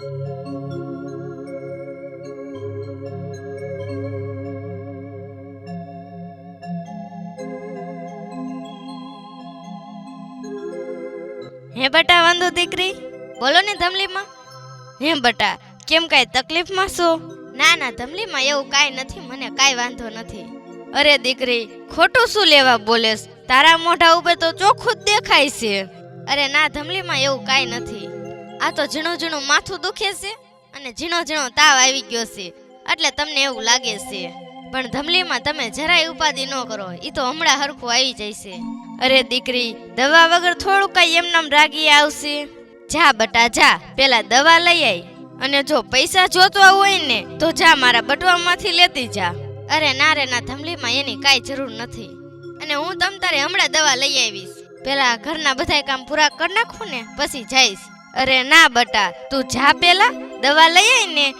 હે બટા વાંધો દીકરી? બોલો ને ધમલીમાં. હે બટા કેમ કાંઈ તકલીફમાં છો? ના ના ધમલીમાં એવું કાંઈ નથી મને કાંઈ વાંધો નથી. અરે દીકરી ખોટું શું લેવા બોલેસ તારા મોઢા ઉપર તો ચોખ્ખું જ દેખાય છે. અરે ના ધમલીમાં એવું કાંઈ નથી. આ તો ઝીણું ઝીણું માથું દુખે છે અને ઝીણો ઝીણો તાવ આવી ગયો છે. એટલે તમને એવું લાગે છે. પણ ધમલીમાં તમે જરાય ઉપાધિ ન કરો. એ તો હમણાં હરખું આવી જશે અરે દીકરી, દવા વગર થોડું કઈ એમનામ રાગી આવશે? જા બટા, જા. પેલા દવા લઈ આવી અને જો પૈસા જોતવા હોય ને, તો જા મારા બટવામાંથી લેતી જા. અરે ના રે, ના, ધમલીમાં એની કાંઈ જરૂર નથી. અને હું તમ તારે હમણાં દવા લઈ આવીશ. પેલા ઘરના બધાય કામ પૂરા કરી નાખું ને, પછી જઈશ. અરે ના બટા, તું જા પેલા, દવા લઈ આવીને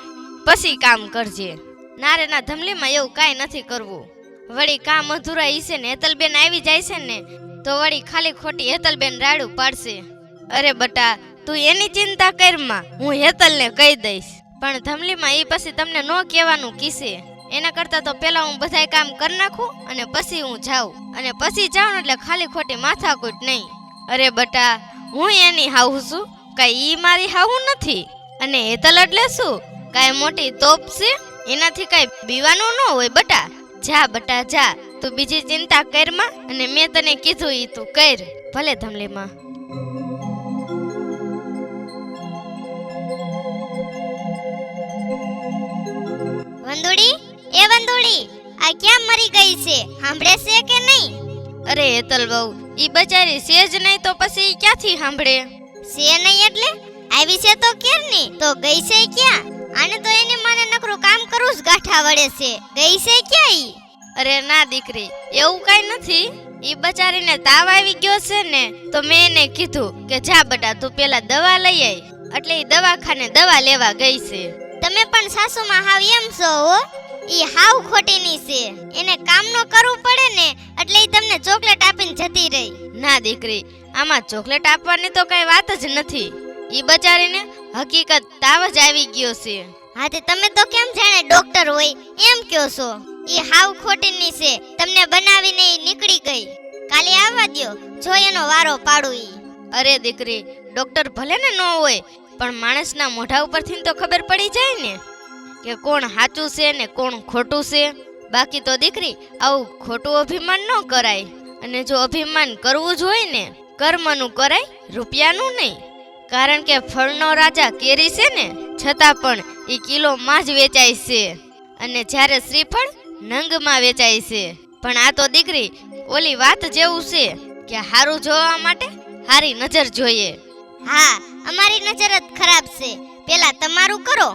પછી કામ કરજે. ના રે ના ધમલીમાં એવું કાંઈ નથી કરવું. વળી કામ અધૂરા ઈસે ને, હેતલબેન આવી જાય છે ને, તો વળી ખાલી ખોટી હેતલબેન રાડું પાડશે. અરે બટા, તું એની ચિંતા કરમાં હું હેતલને કહી દઈશ. પણ ધમલીમાં એ પછી તમને ન કહેવાનું કીશે. એના કરતાં તો પહેલાં હું બધાય કામ કરી નાખું અને પછી હું જાઉં. અને પછી જાઉં એટલે ખાલી ખોટી માથાકૂટ નહીં. અરે બટા, હું એની હાવું છું? કાંઈ ઈ મારી હાવું નથી. અને હેતલ એટલે શું કાંઈ મોટી તોપ છે એનાથી કાંઈ બીવાનું ન હોય બટા. જા બટા જા તું બીજી ચિંતા કરમાં અને મેં તને કીધું ઈ તું કર ભલે ધમલીમાં. વંદુડી એ વંદુડી આ ક્યાં મરી ગઈ છે? સાંભળે છે કે નહીં? અરે હેતલ બહુ ઈ બચારી સેજ નહીં તો પછી ક્યાંથી સાંભળે? છે નહીં એટલે? આવી છે તો કેરની તો ગઈ છે ક્યાં? આને તો એને મને નકરું કામ કરવું જ ગાંઠા વળે છે. ગઈ છે ક્યાં અરે ના દીકરી એવું કઈ નથી. ઈ બચારીને તાવ આવી ગયો છે ને તો મેં એને કીધું કે જા બટા તું પેલા દવા લઈ આય. એટલે ઈ દવાખાને દવા લેવા ગઈ છે. તમે પણ સાસુમાં હાવ એમ છો હો? ઈ હાવ ખોટીની છે. એને કામ નો કરવું પડે ને એટલે ઈ તમને ચોકલેટ આપીને જતી રહી. ના દીકરી આમાં ચોકલેટ આપવાની તો કઈ વાત જ નથી. ઈ બચારીને હકીકત તાવ જ આવી ગયો છે. હા તે તમે તો કેમ જાણે ડોક્ટર હોય એમ કયો છો? ઈ હાવ ખોટીની છે તમને બનાવીને ઈ નીકળી ગઈ. કાલે આવવા દ્યો જો એનો વારો પાડું ઈ. અરે દીકરી ડોક્ટર ભલે ને ન હોય પણ માણસના મોઢા ઉપરથી તો ખબર પડી જાય ને કે કોણ સાચું છે ને કોણ ખોટું છે. બાકી તો દીકરી આવું ખોટું અભિમાન ન કરાય. અને જો અભિમાન કરવું જ હોય ને કર્મનું કરાય, રૂપિયાનું નહીં. કારણ કે ફળનો રાજા કેરી છે ને, છતાં પણ એ કિલોમાં જ વેચાય છે. અને જ્યારે શ્રીફળ નંગમાં વેચાય છે. પણ આ તો દીકરી ઓલી વાત જેવું છે કે હારું જોવા માટે હારી નજર જોઈએ. હા, અમારી નજર જ ખરાબ છે. પેલા તમારું કરો.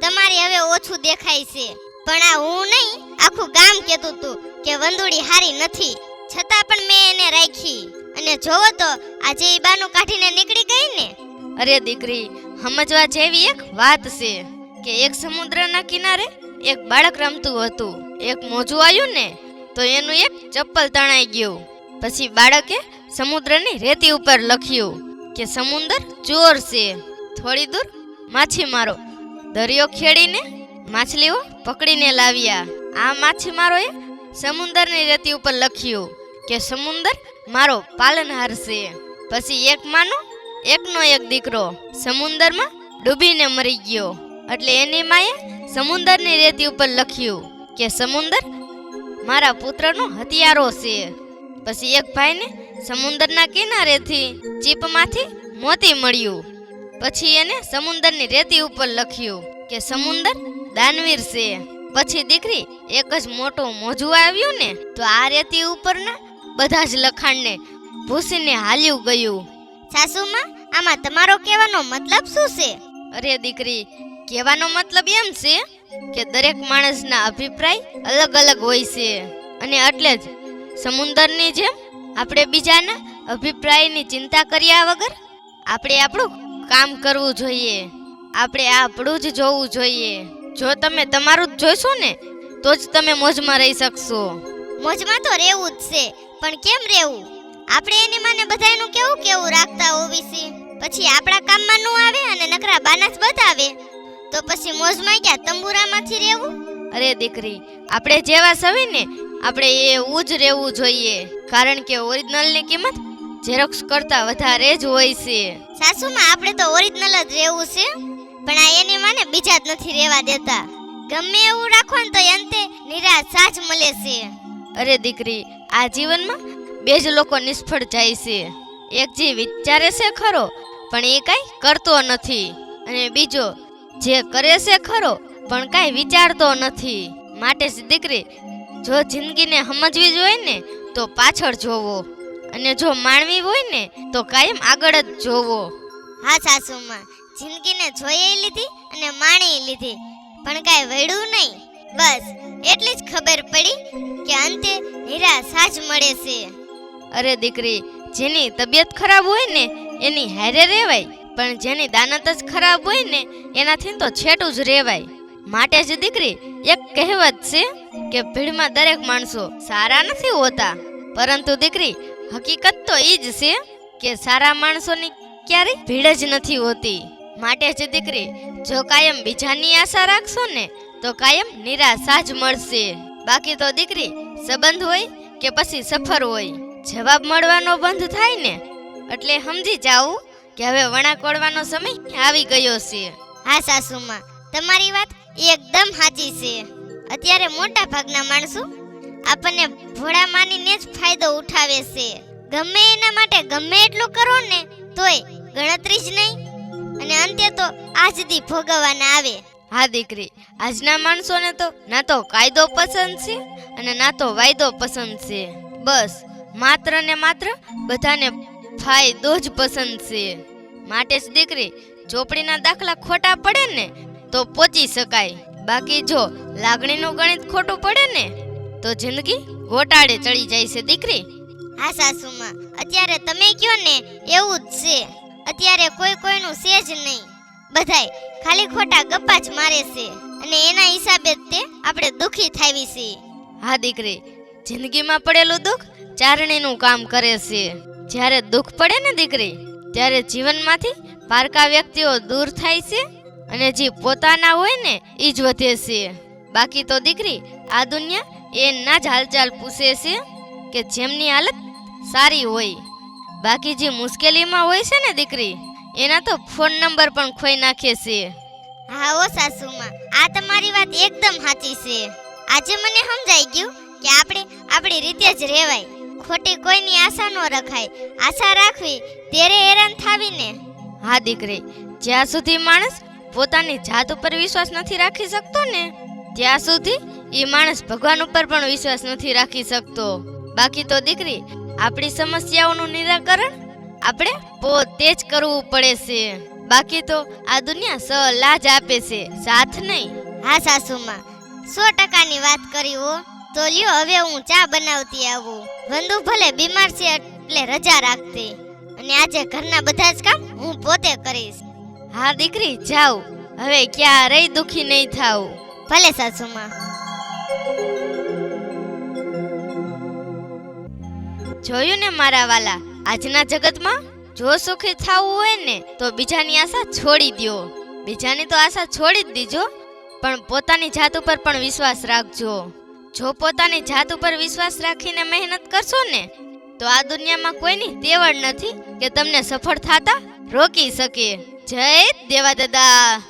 તમારી હવે ઓછું દેખાય છે. પણ આ હું નહીં, આખું ગામ કહેતું તું કે વંદુડી હારી નથી. છતાં પણ મેં એને રાખી. અને જોવો તો, આજે એ બાનું કાઢીને નીકળી ગઈ ને. અરે દીકરી, સમજવા જેવી એક વાત છે કે એક સમુદ્રના કિનારે એક બાળક રમતું હતું. એક મોજું આવ્યું ને, તો એનું એક ચપ્પલ તણાઈ ગયું. પછી બાળકે સમુદ્રની રેતી ઉપર લખ્યું કે, સમુદ્ર ચોર છે. થોડી દૂર માછીમારો દરિયો ખેડીને માછલીઓ પકડીને લાવ્યા. આ માછીમારોએ સમુદ્રની રેતી ઉપર લખ્યું કે, સમુદ્ર મારો પાલનહાર છે પછી એક માનો, એકનો એક દીકરો સમુદરમાં ડૂબીને મરી ગયો. એટલે એની માએ સમુદરની રેતી ઉપર લખ્યું કે, સમુદર, મારા પુત્રનો હથિયારો છે. પછી એક ભાઈને સમુદ્રના કિનારેથી ચીપમાંથી મોતી મળ્યું. પછી એને સમુદરની રેતી ઉપર લખ્યું કે, સમુદર દાનવીર છે. પછી દીકરી એક જ મોટું મોજું આવ્યું ને, તો આ રેતી ઉપરના બધા જ લખાણને ભૂસીને હાલ્યું ગયું. સાસુમાં આમાં તમારો કહેવાનો મતલબ શું છે? અરે દીકરી કહેવાનો મતલબ એમ છે કે દરેક માણસના અભિપ્રાય અલગ અલગ હોય છે. અને એટલે જ સમુંદરની જેમ આપણે બીજાના અભિપ્રાયની ચિંતા કર્યા વગર આપણે આપણું કામ કરવું જોઈએ. આપણે આપણું જ જોવું જોઈએ. જો તમે તમારું જ જોઈશો ને તો જ તમે મોજમાં રહી શકશો. મોજમાં તો રહેવું જ છે. પણ કેમ રહેવું? આપણે એની માને બધાયનું કેવું કેવું રાખતા છે પછી આપણા કામમાં ન આવે અને નકરા બાનાસ બતાવે. તો પછી મોજમાં ક્યાં તંબુરામાંથી રહેવું? અરે દીકરી આપણે જેવા સવી ને આપણે એવું જ રહેવું જોઈએ. કારણ કે ઓરિજિનલની કિંમત ઝેરોક્સ કરતાં વધારે જ હોય છે. સાસુમાં આપણે તો ઓરિજિનલ જ રહેવું છે. પણ આ એની માને બીજા જ નથી રહેવા દેતા. ગમે એવું રાખો ને તો અંતે નિરાશ સાચ મળે છે. અરે દીકરી, આ જીવનમાં બે જ લોકો નિષ્ફળ જાય છે. એક જે વિચારે છે ખરો, પણ એ કાંઈ કરતો નથી. અને બીજો, જે કરે છે ખરો, પણ કાંઈ વિચારતો નથી. માટે દીકરી, જો જિંદગીને સમજવી જોઈએ ને, તો પાછળ જોવો. અને જો માણવી હોય ને, તો કાયમ આગળ જ જોવો. હા સાસુમાં, જિંદગીને જોઈએ લીધી અને માણી લીધી, પણ કાંઈ વળ્યું નહીં. બસ, એટલી જ ખબર પડી કે અંતે નિરાશા જ મળે છે. અરે દીકરી, જેની તબિયત ખરાબ હોય ને, એની હારે રહેવાય. પણ જેની દાનત જ ખરાબ હોય ને, એનાથી તો છેટું જ રહેવાય. માટે જ દીકરી, એક કહેવત છે કે ભીડમાં દરેક માણસો સારા નથી હોતા. પરંતુ દીકરી, હકીકત તો એ જ છે કે સારા માણસોની ક્યારેય ભીડ જ નથી હોતી. માટે જ દીકરી, જો કાયમ બીજાની આશા રાખશો ને તો કાયમ નિરાશા જ મળશે. બાકી તો દીકરી, સંબંધ હોય કે પછી સફર હોય? જવાબ મળવાનો બંધ થાય ને? એટલે સમજી જાવું કે હવે વણાકોડવાનો સમય આવી ગયો છે. હા, સાસુમાં, તમારી વાત એકદમ સાચી છે. અત્યારે મોટા ભાગના માણસો આપણને ભોળા માનીને જ ફાયદો ઉઠાવે છે. ગમે એના માટે ગમે એટલું કરો ને, તોય ગણતરી જ નહીં. અને અંતે તો આજ દી ભોગવવાના આવે. હા દીકરી, આજના માણસોને તો ના તો કાયદો પસંદ છે અને ના તો વાયદો પસંદ છે. બસ, માત્ર ને માત્ર બધાને ફાયદો જ પસંદ છે. માટે જ દીકરી ચોપડીના દાખલા ખોટા પડે ને તો પહોંચી શકાય. બાકી જો લાગણીનું ગણિત ખોટું પડે ને તો જિંદગી ગોટાળે ચડી જાય છે દીકરી. હા સાસુમાં, અત્યારે તમે કયો ને, એવું જ છે. અત્યારે કોઈ કોઈનું છે જ નહીં. બધાય ખાલી ખોટા ગપ્પા જ મારે છે. અને એના હિસાબે તે આપણે દુખી થાવી છે. હા, દીકરી. જિંદગીમાં પડેલું દુઃખ ચારણીનું કામ કરે છે. જ્યારે દુઃખ પડે ને, દીકરી, ત્યારે જીવનમાંથી પારકા વ્યક્તિઓ દૂર થાય છે અને જે પોતાના હોય ને એ જ વધે છે. બાકી તો, દીકરી, આ દુનિયા એ ના જ હાલચાલ પૂછે છે કે જેમની હાલત સારી હોય. બાકી જે મુશ્કેલીમાં હોય છે ને, દીકરી એના તો ફોન નંબર પણ ખોઈ નાખે છે. હા ઓ સાસુમાં આ તમારી વાત એકદમ સાચી છે. આજે મને સમજાઈ ગયું કે આપણે આપણી રીતે જ રહેવાય. ખોટી કોઈની આશા ન રખાય. આશા રાખવી ત્યારે હેરાન થાવી ને હા દીકરી જ્યાં સુધી માણસ પોતાની જાત ઉપર વિશ્વાસ નથી રાખી શકતો ને ત્યાં સુધી એ માણસ ભગવાન ઉપર પણ વિશ્વાસ નથી રાખી શકતો. બાકી તો દીકરી આપણી સમસ્યાઓનું નિરાકરણ આપણે પોતે જ કરવું પડે છે. બાકી તો આ દુનિયા સલાહ જ આપે છે. સાથ નહીં. હા સાસુમાં સો ટકાની વાત કરી હો. તો લ્યો હવે હું ચા બનાવતી આવું. વંદુ ભલે બીમાર છે એટલે રજા રાખતી અને આજે ઘરના બધા જ કામ હું પોતે કરીશ. હા દીકરી જાઓ. હવે ક્યારેય દુખી નહીં થાવ ભલે સાસુમાં. જોયું ને મારા વાલા? આજના જગતમાં જો સુખી થવું હોય ને, તો બીજાની આશા છોડી દ્યો. બીજાની તો આશા છોડી જ દીજો, પણ પોતાની જાત ઉપર પણ વિશ્વાસ રાખજો. જો પોતાની જાત ઉપર વિશ્વાસ રાખીને મહેનત કરશો ને, તો આ દુનિયામાં કોઈની તેવડ નથી કે તમને સફળ થતા રોકી શકે. જય દેવા દાદા